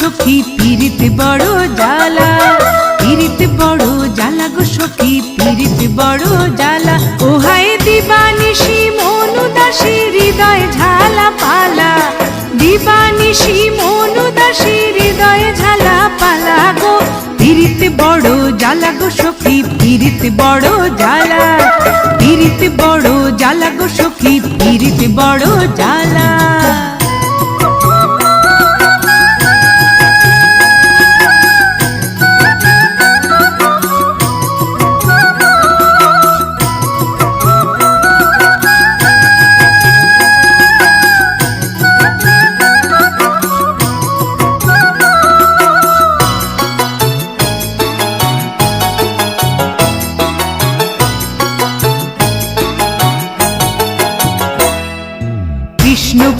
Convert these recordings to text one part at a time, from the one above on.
সখী পিরিত বড় জ্বালা। পিরিত বড় জ্বালা গো সখী পিরিত বড় জ্বালা। ও হায় দিবানিশি মনুদাসী হৃদয় ঝালা পালা। দিবানিশি মনুদাসী হৃদয় ঝালা পালা গো। পিরিত বড় জ্বালা গো সখী পিরিত বড় জ্বালা। পিরিত বড় জ্বালা গো সখী পিরিত বড় জ্বালা।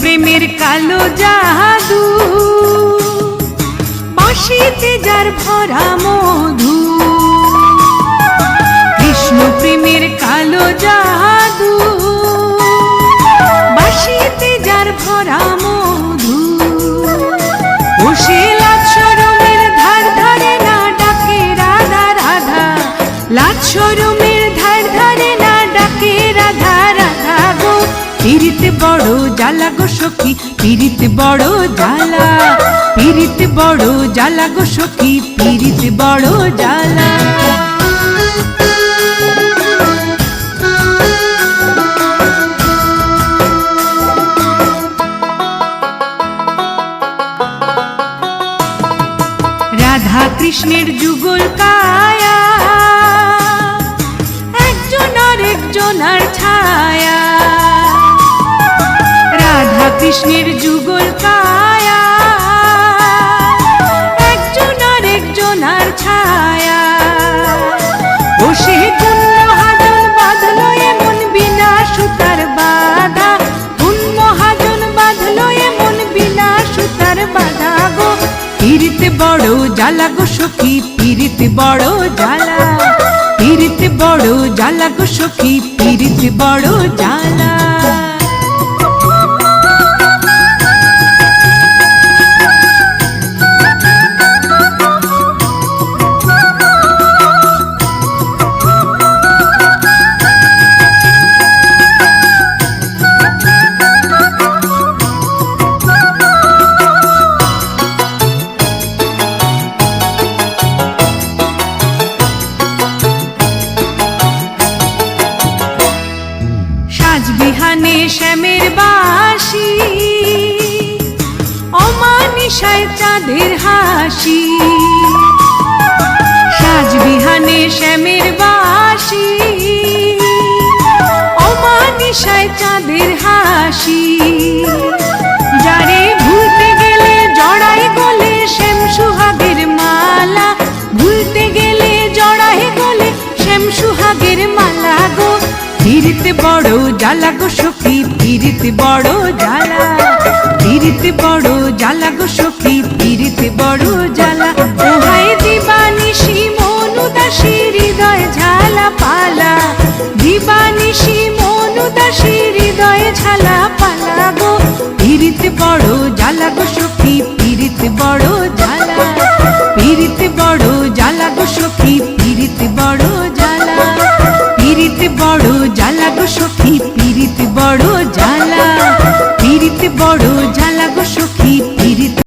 প্রেমের কালো জাদু। বাঁশিতে যার ভরা মধু। কৃষ্ণ প্রেমের কালো জাদু। বাঁশিতে যার ভরা মধু। ও সে লাচ্ছরমের ধার ধারে না ডাকে রাধা রাধা। লাচ্ছরমের পিরিতে বড় জ্বালা গো সখী পিরিতে বড় জ্বালা পিরিতে বড় জ্বালা গো সখী পিরিতে বড় জ্বালা। রাধা কৃষ্ণের যুগল কায়া, একজন আর একজন আর ছায়া। কৃষ্ণের যুগল কায়া একজন আর একজন আর ছায়া। ও সে গুণ মহাজন বাঁধলো এমন বাধা গো। পিরিতে বড় জ্বালা গো সখী পিরিতে বড় জ্বালা। পিরিতে বড় জ্বালা গো সখী পিরিতে বড় জ্বালা। চাঁদের হাসি। সাজবিহানে শ্যামের বাসি অমানিসায় চাঁদের হাসি। যারে ভুলতে গেলে জড়াই গলে শ্যাম সুহাগের মালা। ভুলতে গেলে জড়াই গলে শ্যাম সুহাগের মালা গো। পিরিতে বড় জ্বালা গো সখী পিরিতে বড় জ্বালা। পিরিতে বড় জ্বালা গো সখী পিরিতে বড় জ্বালা ওহাই দিবানিশি মনুদাসী হৃদয় ঝালা পালা। দিবানিশি মনুদাসী হৃদয় ঝালা পালা গো। পিরিতে বড় জ্বালা গো সখী পিরিতে বড় জ্বালা। পিরিতে বড় জ্বালা গো সখী পিরিতে বড় জ্বালা। পিরিতে বড় জ্বালা গো সখী